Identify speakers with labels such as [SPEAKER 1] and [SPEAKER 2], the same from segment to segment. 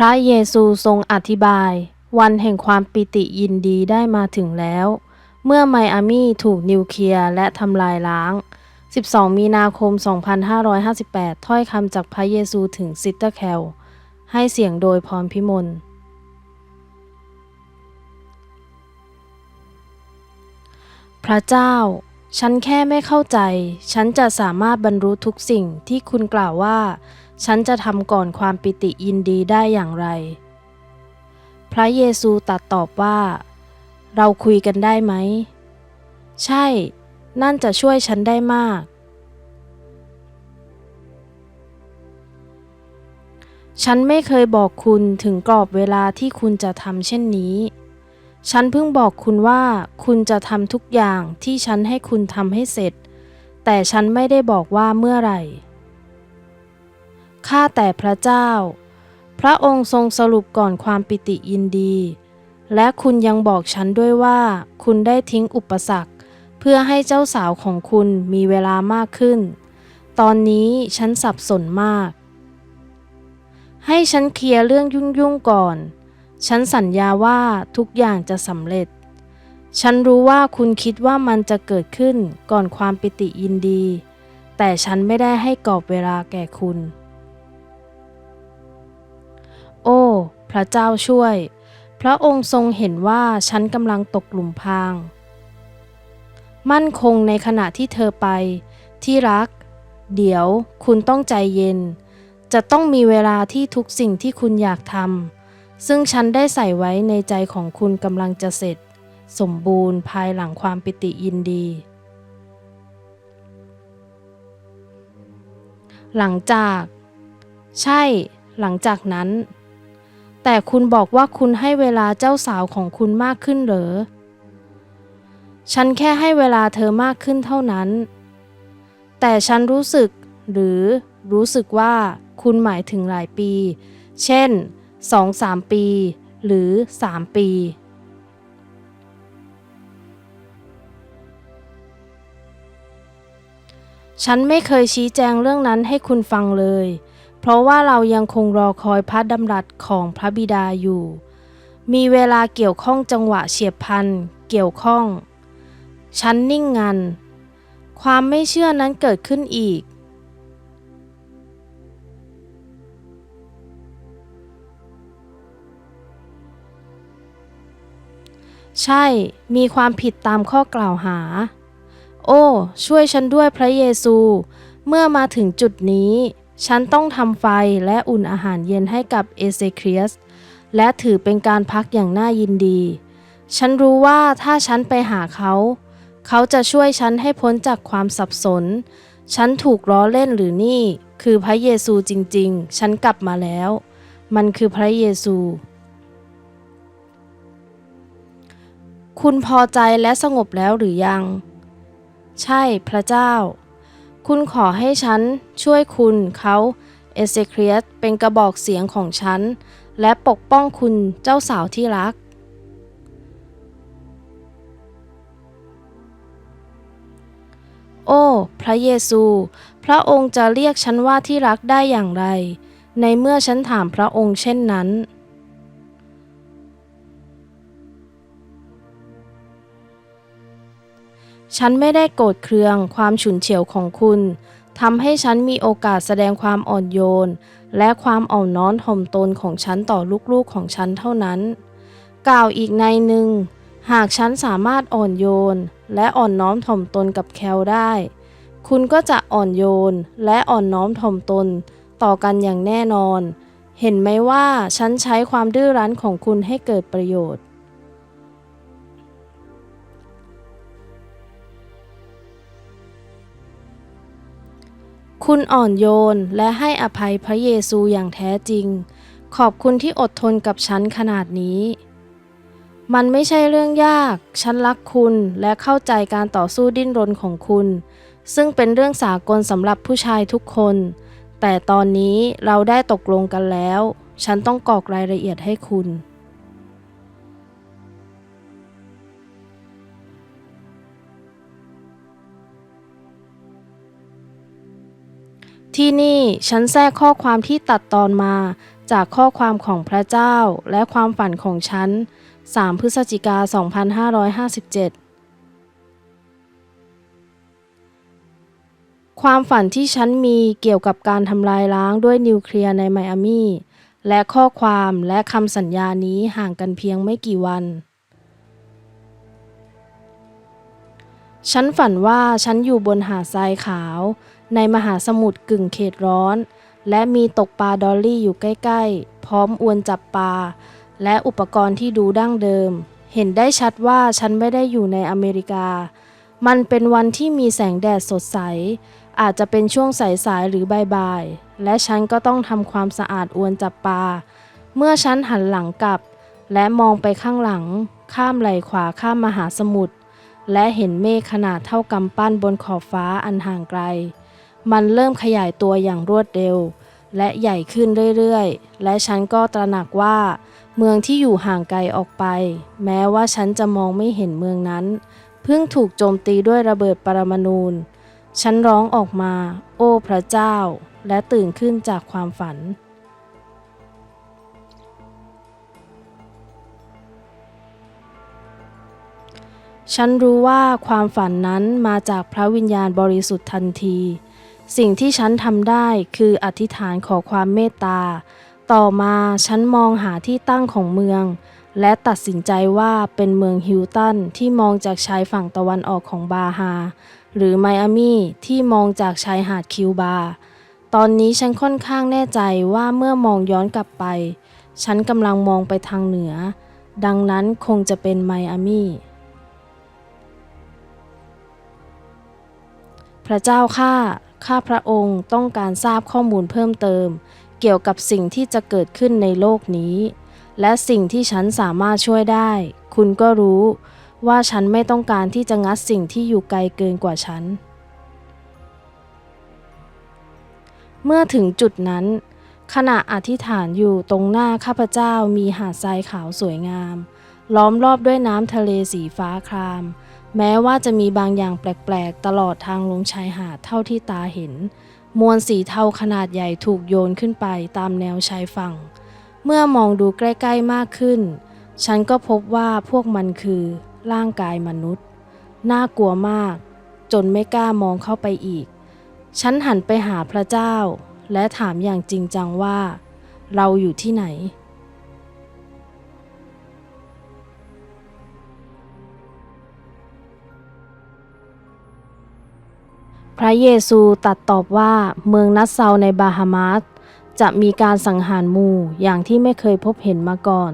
[SPEAKER 1] พระเยซูทรงอธิบาย วันแห่งความปิติยินดีได้มาถึงแล้ว เมื่อไมอามี่ถูกนิวเคลียร์และทำลายล้าง 12 มีนาคม 2558 ถ้อยคำจากพระเยซูถึงซิสเตอร์แคล ให้เสียงโดยพรพิมลพระเจ้า ฉันแค่ไม่เข้าใจ ฉันจะสามารถบรรลุทุกสิ่งที่คุณกล่าวว่า ฉันจะทำก่อนความปิติยินดีได้อย่างไร พระเยซูตัดตอบว่า เราคุยกันได้ไหม ใช่ นั่นจะช่วยฉันได้มาก ฉันไม่เคยบอกคุณถึงกรอบเวลาที่คุณจะทำเช่นนี้ ฉันเพิ่งบอกคุณว่าคุณจะทำทุกอย่างที่ฉันให้คุณทำให้เสร็จ แต่ฉันไม่ได้บอกว่าเมื่อไหร่ ข้าแต่พระเจ้า พระองค์ทรงสรุปก่อนความปิติยินดี และคุณยังบอกฉันด้วยว่า คุณได้ทิ้งอุปสรรค เพื่อให้เจ้าสาวของคุณมีเวลามากขึ้น ตอนนี้ฉันสับสนมาก ให้ฉันเคลียร์เรื่องยุ่งๆก่อน ฉันสัญญาว่าทุกอย่างจะสำเร็จ ฉันรู้ว่าคุณคิดว่ามันจะเกิดขึ้นก่อนความปิติยินดี แต่ฉันไม่ได้ให้กรอบเวลาแก่คุณ โอ้ พระเจ้าช่วย พระองค์ทรงเห็นว่าฉันกำลังตกหลุมพราง มั่นคงในขณะที่เธอไป ที่รัก เดี๋ยวคุณต้องใจเย็น จะต้องมีเวลาที่ทุกสิ่งที่คุณอยากทำซึ่งฉันได้ใส่ไว้ในใจของคุณกำลังจะเสร็จ สมบูรณ์ภายหลังความปิติยินดีหลังจาก ใช่ หลังจากนั้น แต่คุณบอกว่าคุณให้เวลาเจ้าสาวของคุณมากขึ้นเหรอ ฉันแค่ให้เวลาเธอมากขึ้นเท่านั้น แต่ฉันรู้สึกหรือรู้สึกว่าคุณหมายถึงหลายปี เช่น 2-3 ปี หรือ 3 ปี ฉันไม่เคยชี้แจงเรื่องนั้นให้คุณฟังเลย ราะว่าเรายังคงรอคอยพระดำรัสของพระบิดาอยู่ มีเวลาเกี่ยวข้องจังหวะเฉียบพลันเกี่ยวข้อง ฉันนิ่งงัน ความไม่เชื่อนั้นเกิดขึ้นอีก ใช่ มีความผิดตามข้อกล่าวหา โอ้ ช่วยฉันด้วยพระเยซู เมื่อมาถึงจุดนี้ ฉันต้องทำไฟและอุ่นอาหารเย็นให้กับเอเซเครียสและถือเป็นการพักอย่างน่ายินดี ฉันรู้ว่าถ้าฉันไปหาเขา เขาจะช่วยฉันให้พ้นจากความสับสน ฉันถูกล้อเล่นหรือนี่ คือพระเยซูจริง ๆ ฉันกลับมาแล้ว มันคือพระเยซู คุณพอใจและสงบแล้วหรือยัง ใช่พระเจ้า คุณขอให้ฉันช่วยคุณเขาเอเซเครียสเป็นกระบอกเสียงของฉัน และปกป้องคุณเจ้าสาวที่รัก โอ้ พระเยซู พระองค์จะเรียกฉันว่าที่รักได้อย่างไร ในเมื่อฉันถามพระองค์เช่นนั้น ฉันไม่ได้โกรธเคืองความฉุนเฉียวของคุณทำให้ฉันมีโอกาสแสดงความอ่อนโยน และความอ่อนน้อมถ่อมตนของฉันต่อลูกๆของฉันเท่านั้น กล่าวอีกในหนึ่ง หากฉันสามารถอ่อนโยน และอ่อนน้อมถ่อมตนกับแคลได้ คุณก็จะอ่อนโยน และอ่อนน้อมถ่อมตน ต่อกันอย่างแน่นอน เห็นไหมว่าฉันใช้ความดื้อรั้นของคุณให้เกิดประโยชน์ คุณอ่อนโยนและให้อภัยพระเยซูอย่างแท้จริง ขอบคุณที่อดทนกับฉันขนาดนี้ มันไม่ใช่เรื่องยาก ฉันรักคุณและเข้าใจการต่อสู้ดิ้นรนของคุณ ซึ่งเป็นเรื่องสากลสำหรับผู้ชายทุกคน แต่ตอนนี้เราได้ตกลงกันแล้ว ฉันต้องกรอกรายละเอียดให้คุณ ที่นี่ฉันแทรกข้อความที่ตัดตอนมาจากข้อความของพระเจ้าและความฝันของฉัน 3 พฤศจิกา 2557 ความฝันที่ฉันมีเกี่ยวกับการทำลายล้างด้วยนิวเคลียร์ในไมอามีและข้อความและคำสัญญานี้ห่างกันเพียงไม่กี่วัน ฉันฝันว่าฉันอยู่บนหาดทรายขาว ในมหาสมุทรกึ่งเขตร้อน และมีตกปลาดอลลี่อยู่ใกล้ๆ พร้อมอวนจับปลา และอุปกรณ์ที่ดูดั้งเดิม เห็นได้ชัดว่าฉันไม่ได้อยู่ในอเมริกา มันเป็นวันที่มีแสงแดดสดใส อาจจะเป็นช่วงสายๆหรือบ่ายๆ และฉันก็ต้องทำความสะอาดอวนจับปลา เมื่อฉันหันหลังกลับ และมองไปข้างหลัง ข้ามไหลขวาข้ามมหาสมุทรและเห็นเมฆขนาดเท่ากำปั้นบนขอบฟ้าอันห่างไกล มันเริ่มขยายตัวอย่างรวดเร็ว และใหญ่ขึ้นเรื่อยๆ และฉันก็ตระหนักว่า เมืองที่อยู่ห่างไกลออกไป แม้ว่าฉันจะมองไม่เห็นเมืองนั้น เพิ่งถูกโจมตีด้วยระเบิดปรมาณูฉันร้องออกมา โอ้พระเจ้า และตื่นขึ้นจากความฝัน ฉันรู้ว่าความฝันนั้นมาจากพระวิญญาณบริสุทธิ์ทันที สิ่งที่ฉันทำได้คืออธิษฐานขอความเมตตา ต่อมาฉันมองหาที่ตั้งของเมือง และตัดสินใจว่าเป็นเมืองฮิลตันที่มองจากชายฝั่งตะวันออกของบาฮา หรือไมอามีที่มองจากชายหาดคิวบา ตอนนี้ฉันค่อนข้างแน่ใจว่าเมื่อมองย้อนกลับไป ฉันกำลังมองไปทางเหนือ ดังนั้นคงจะเป็นไมอามีพระเจ้าข้า ข้าพระองค์ต้องการทราบข้อมูลเพิ่มเติม เกี่ยวกับสิ่งที่จะเกิดขึ้นในโลกนี้ และสิ่งที่ฉันสามารถช่วยได้ คุณก็รู้ว่าฉันไม่ต้องการที่จะงัดสิ่งที่อยู่ไกลเกินกว่าฉัน เมื่อถึงจุดนั้น ขณะอธิษฐานอยู่ตรงหน้าข้าพเจ้ามีหาดทรายขาวสวยงาม ล้อมรอบด้วยน้ำทะเลสีฟ้าคราม แม้ว่าจะมีบางอย่างแปลกๆ ตลอดทางลงชายหาดเท่าที่ตาเห็น มวลสีเทาขนาดใหญ่ถูกโยนขึ้นไปตามแนวชายฝั่ง เมื่อมองดูใกล้ๆมากขึ้น ฉันก็พบว่าพวกมันคือร่างกายมนุษย์ น่ากลัวมาก จนไม่กล้ามองเข้าไปอีก ฉันหันไปหาพระเจ้า และถามอย่างจริงจังว่า เราอยู่ที่ไหน พระเยซูตัดตอบว่าเมืองนัสเซาในบาฮามาสจะมีการสังหารหมู่อย่างที่ไม่เคยพบเห็นมาก่อน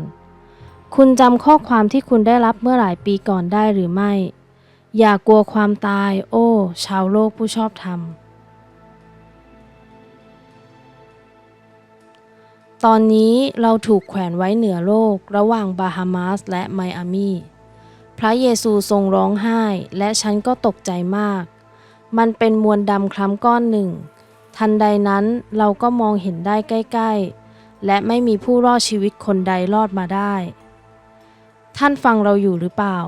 [SPEAKER 1] คุณจำข้อความที่คุณได้รับเมื่อหลายปีก่อนได้หรือไม่ อย่ากลัวความตาย โอ้ ชาวโลกผู้ชอบธรรม ตอนนี้เราถูกแขวนไว้เหนือโลกระหว่างบาฮามาสและไมอามี พระเยซูทรงร้องไห้และฉันก็ตกใจมาก มันเป็นมวลดำคล้ำก้อนหนึ่ง ทันใดนั้นเราก็มองเห็นได้ใกล้ ๆ และไม่มีผู้รอดชีวิตคนใดรอดมาได้ ท่านฟังเราอยู่หรือเปล่า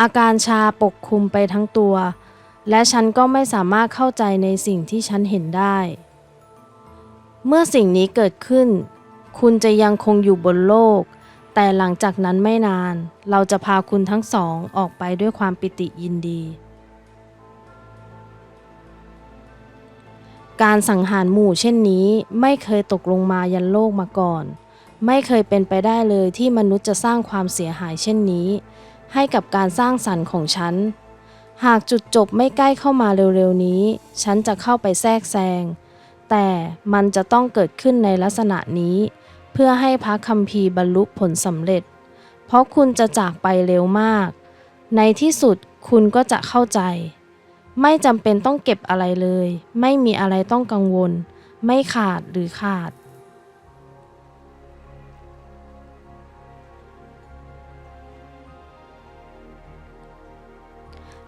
[SPEAKER 1] อาการชาปกคลุมไปทั้งตัว และฉันก็ไม่สามารถเข้าใจในสิ่งที่ฉันเห็นได้ เมื่อสิ่งนี้เกิดขึ้น คุณจะยังคงอยู่บนโลก แต่หลังจากนั้นไม่นาน เราจะพาคุณทั้งสองออกไปด้วยความปิติยินดี การสังหารหมู่เช่นนี้ไม่เคยตกลงมายันโลกมาก่อน ไม่เคยเป็นไปได้เลยที่มนุษย์จะสร้างความเสียหายเช่นนี้ ให้กับการสร้างสรรค์ของฉัน หากจุดจบไม่ใกล้เข้ามาเร็วๆนี้ ฉันจะเข้าไปแทรกแซง แต่มันจะต้องเกิดขึ้นในลักษณะนี้ เพื่อให้พระคัมภีร์บรรลุผลสำเร็จ เพราะคุณจะจากไปเร็วมาก ในที่สุดคุณก็จะเข้าใจ ไม่จำเป็นต้องเก็บอะไรเลย ไม่มีอะไรต้องกังวล ไม่ขาดหรือขาด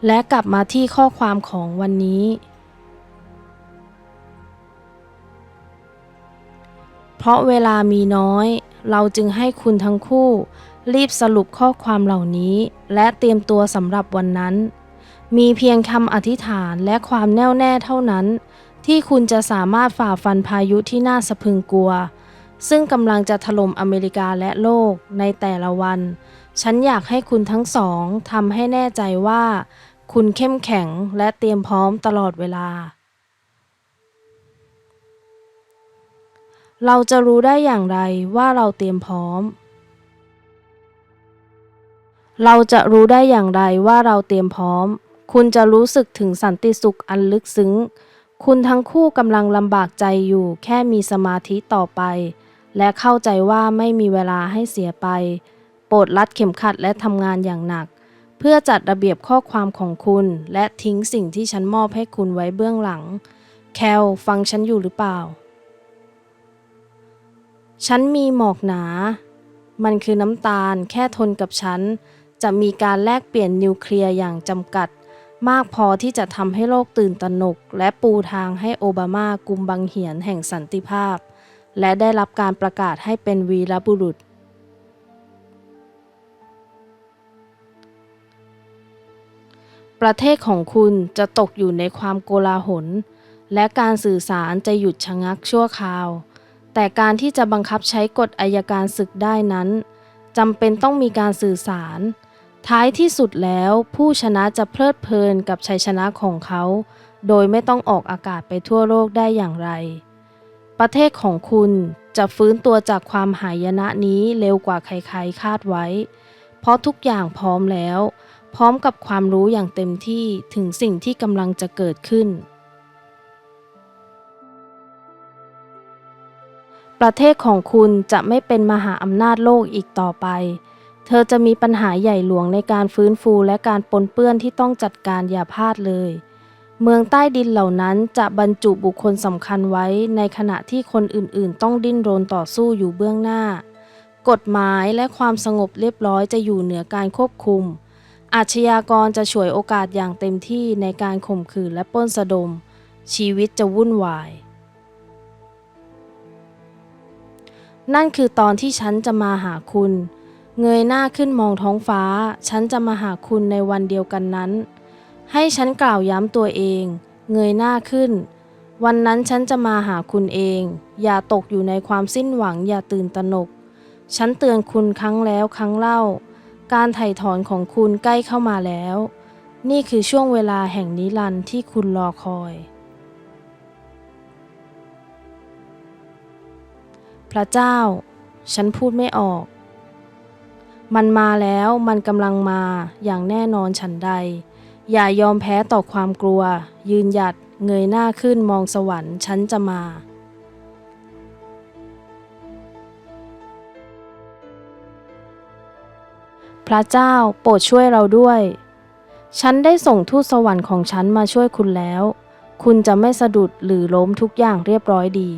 [SPEAKER 1] และกลับมาที่ข้อความของวันนี้ เพราะเวลามีน้อย เราจึงให้คุณทั้งคู่ รีบสรุปข้อความเหล่านี้ และเตรียมตัวสำหรับวันนั้น มีเพียงคำอธิษฐานและความแน่วแน่เท่านั้น ที่คุณจะสามารถฝ่าฟันพายุที่น่าสะพึงกลัว ซึ่งกำลังจะถล่มอเมริกาและโลกในแต่ละวัน ฉันอยากให้คุณทั้งสองทำให้แน่ใจว่า คุณเข้มแข็งและเตรียมพร้อมตลอดเวลา เราจะรู้ได้อย่างไรว่าเราเตรียมพร้อม เราจะรู้ได้อย่างไรว่าเราเตรียมพร้อม คุณจะรู้สึกถึงสันติสุขอันลึกซึ้ง คุณทั้งคู่กำลังลำบากใจอยู่ แค่มีสมาธิต่อไป และเข้าใจว่าไม่มีเวลาให้เสียไป โปรดรัดเข็มขัดและทำงานอย่างหนัก เพื่อจัดระเบียบข้อความของคุณ และทิ้งสิ่งที่ฉันมอบให้คุณไว้เบื้องหลัง แคลฟังฉันอยู่หรือเปล่า ฉันมีหมอกหนา มันคือน้ำตาลแค่ทนกับฉัน จะมีการแลกเปลี่ยนนิวเคลียร์อย่างจำกัด มากพอที่จะทำให้โลกตื่นตระหนก และปูทางให้โอบามากุมบังเหียนแห่งสันติภาพ และได้รับการประกาศให้เป็นวีรบุรุษ ประเทศของคุณจะตกอยู่ในความโกลาหล และการสื่อสารจะหยุดชะงักชั่วคราว แต่การที่จะบังคับใช้กฎอายการศึกได้นั้นจำเป็นต้องมีการสื่อสาร ท้ายที่สุดแล้วผู้ชนะจะเพลิดเพลินกับชัยชนะของเขา โดยไม่ต้องออกอากาศไปทั่วโลกได้อย่างไร ประเทศของคุณจะฟื้นตัวจากความหายนะนี้เร็วกว่าใครๆคาดไว้ เพราะทุกอย่างพร้อมแล้ว พร้อมกับความรู้อย่างเต็มที่ถึงสิ่งที่กำลังจะเกิดขึ้น ประเทศของคุณจะไม่เป็นมหาอำนาจโลกอีกต่อไป เธอจะมีปัญหาใหญ่หลวงในการฟื้นฟูและการปนเปื้อนที่ต้องจัดการอย่าพลาดเลย เมืองใต้ดินเหล่านั้นจะบรรจุบุคคลสำคัญไว้ในขณะที่คนอื่นๆ ต้องดิ้นรนต่อสู้อยู่เบื้องหน้า กฎหมายและความสงบเรียบร้อยจะอยู่เหนือการควบคุม อาชญากรจะฉวยโอกาสอย่างเต็มที่ในการข่มขืนและปล้นสะดม ชีวิตจะวุ่นวาย นั่นคือตอนที่ฉันจะมาหาคุณ เงยหน้าขึ้นมองท้องฟ้า ฉันจะมาหาคุณในวันเดียวกันนั้น ให้ฉันกล่าวย้ำตัวเอง เงยหน้าขึ้น วันนั้นฉันจะมาหาคุณเอง อย่าตกอยู่ในความสิ้นหวังอย่าตื่นตระหนก ฉันเตือนคุณครั้งแล้วครั้งเล่า การไถ่ถอนของคุณใกล้เข้ามาแล้ว นี่คือช่วงเวลาแห่งนิรันดร์ที่คุณรอคอย พระเจ้า ฉันพูดไม่ออก มันมาแล้วมันกำลังมาอย่างแน่นอนฉันใด อย่ายอมแพ้ต่อความกลัว ยืนหยัดเงยหน้าขึ้นมองสวรรค์ฉันจะมาพระเจ้าโปรดช่วยเราด้วย ฉันได้ส่งทูตสวรรค์ของฉันมาช่วยคุณแล้ว คุณจะไม่สะดุดหรือล้มทุกอย่างเรียบร้อยดี